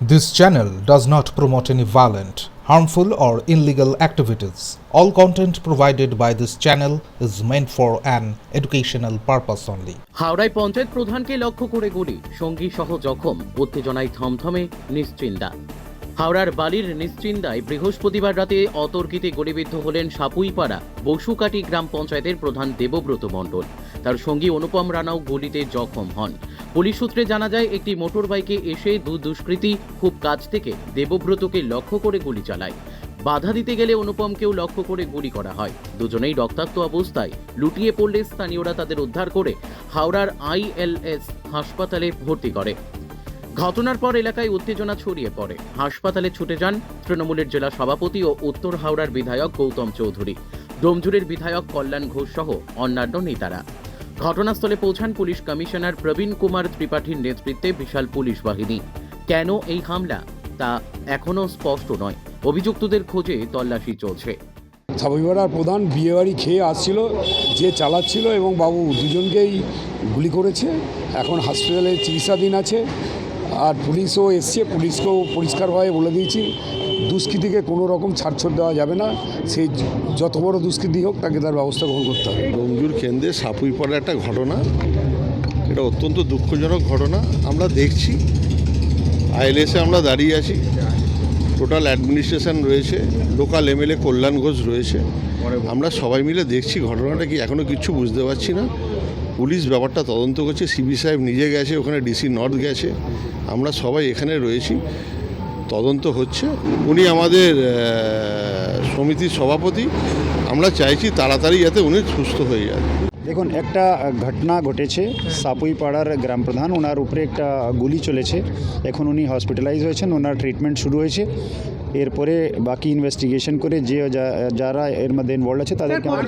This channel does not promote any violent, harmful, or illegal activities. All content provided by this channel is meant for an educational purpose only. হাওড়ায় পঞ্চায়েত প্রধানকে লক্ষ্য করে গুলি সঙ্গী সহ জখম উত্তেজনায় থমথমে নিশ্চিন্দা হাওড়ার বালির নিশ্চিন্দায় বৃহস্পতিবার রাতে অতর্কিতে গুলিবিদ্ধ হলেন সাপুইপাড়া বসুকাটি গ্রাম পঞ্চায়েতের প্রধান দেবব্রত মণ্ডল তার সঙ্গী অনুপম রানাও গুলিতে জখম হন। পুলিশ সূত্রে জানা যায়, একটি মোটর বাইকে এসে দু দুষ্কৃতী খুব কাছ থেকে দেবব্রতকে লক্ষ্য করে গুলি চালায়। বাধা দিতে গেলে অনুপমকেও লক্ষ্য করে গুলি করা হয়। দুজনেই রক্তাক্ত অবস্থায় লুটিয়ে পড়লে স্থানীয়রা তাদের উদ্ধার করে হাওড়ার আইএলএস হাসপাতালে ভর্তি করে। ঘটনার পর এলাকায় উত্তেজনা ছড়িয়ে পড়ে। হাসপাতালে ছুটে যান তৃণমূলের জেলা সভাপতি ও উত্তর হাওড়ার বিধায়ক গৌতম চৌধুরী। ডোমজুরের বিধায়ক কল্যাণ ঘোষ সহ অন্যান্য নেতারা। ঘটনাস্থলে পৌঁছান পুলিশ কমিশনার প্রবীণ কুমার ত্রিপাঠীর নেতৃত্বে বিশাল পুলিশ বাহিনী। কেন এই হামলা? তা এখনও স্পষ্ট নয়। অভিযুক্তদের খোঁজে তল্লাশি চলছে। সাবইপাড়ার প্রধান বিয়েবাড়ি খেয়ে আসছিল, যে চালাচ্ছিল এবং বাবু দুজনকেই গুলি করেছে। এখন হাসপাতালে চিকিৎসাধীন আছে। আর পুলিশও এসছে, পুলিশকেও পরিষ্কারভাবে বলে দিয়েছি, দুষ্কৃতীকে কোনো রকম ছাড়ছড় দেওয়া যাবে না, সে যত বড় দুষ্কৃতী হোক, তাকে তার ব্যবস্থা গ্রহণ করতে হবে। ডোমজুর কেন্দ্রে সাপুই পড়ার একটা ঘটনা, এটা অত্যন্ত দুঃখজনক ঘটনা, আমরা দেখছি, আইএলএসে আমরা দাঁড়িয়ে আছি, টোটাল অ্যাডমিনিস্ট্রেশন রয়েছে, লোকাল এমএলএ কল্যাণ ঘোষ রয়েছে, আমরা সবাই মিলে দেখছি ঘটনাটা কি এখনও কিচ্ছু বুঝতে পারছি না পুলিশ ব্যাপারটা তদন্ত করছে। সিবি সাহেব নিজে গেছে, ওখানে ডিসি নর্থ গেছে। আমরা সবাই এখানে রয়েছি। তদন্ত হচ্ছে। উনি আমাদের সমিতির সভাপতি। আমরা চাইছি তাড়াতাড়ি যাতে উনি সুস্থ হয়ে যান। দেখুন, একটা ঘটনা ঘটেছে। সাপুইপাড়ার গ্রাম প্রধান, ওনার উপরে একটা গুলি চলেছে। এখন উনি হসপিটালাইজ হয়েছেন, ওনার ট্রিটমেন্ট শুরু হয়েছে। এরপরে বাকি ইনভেস্টিগেশন করে যে যারা এর মধ্যে ইনভলভ আছে, তাদেরকে আমরা